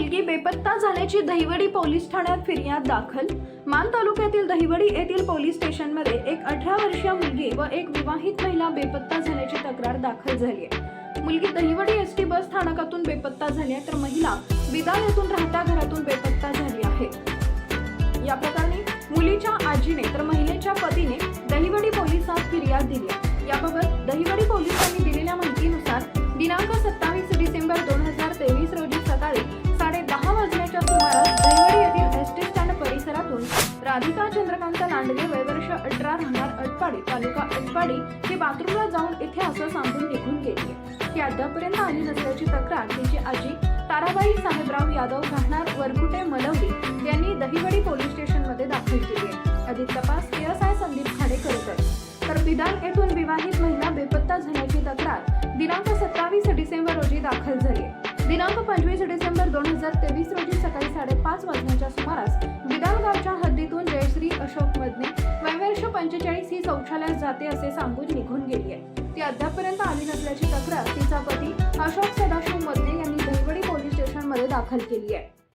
झाल्याची दहिवडी पोलीस ठाण्यात फिर्याद दाखल. मान तालुक्यातील दहिवडी येथील पोलीस स्टेशनमध्ये एक अठरा वर्षीय मुलगी व एक विवाहित महिला बेपत्ता झाल्याची तक्रार दाखल झाली आहे. मुलगी दहिवडी एस टी बस स्थानकातून बेपत्ता झाली आहे तर महिला बिदा येथून राहत्या घरातून बेपत्ता झाली आहे. या प्रकरणी मुलीच्या आजीने तर महिलेच्या पतीने दहिवडी पोलिसात फिर्याद दिली याबाबत दहिवडी पोलिसांनी राधिका चंद्रकांत लांडगे वयवर्ष अठरा राहणार अटपाडी तालुका अटपाडी ही बाथरूमला जाऊन इथे असं सांगून निघून गेली ती अद्यापर्यंत आली नसल्याची तक्रार तिची आजी ताराबाई साहेबराव यादव राहणार वरकुटे मलवली यांनी दहिवडी पोलीस स्टेशनमध्ये दाखल केली आहे अधिक तपास केएसआय संदीप खाडे करत आहेत तर विधान येथून विवाहित महिला बेपत्ता झाल्याची तक्रार दिनांक सत्तावीस डिसेंबर रोजी दाखल झाली दिनांक पंचवीस डिसेंबर दोन हजार तेवीस रोजी सकाळी साडेपाच वाजण्याच्या सुमारास पत्नी वयवर्ष पंचेचाळीस ही शौचालयात जाते असे सांगून निघून गेली आहे. ती अद्यापर्यंत आली नसल्याची तक्रार तिचा पती अशोक सदाशिव मधले यांनी दहिवडी पोलीस स्टेशनमध्ये दाखल केली आहे.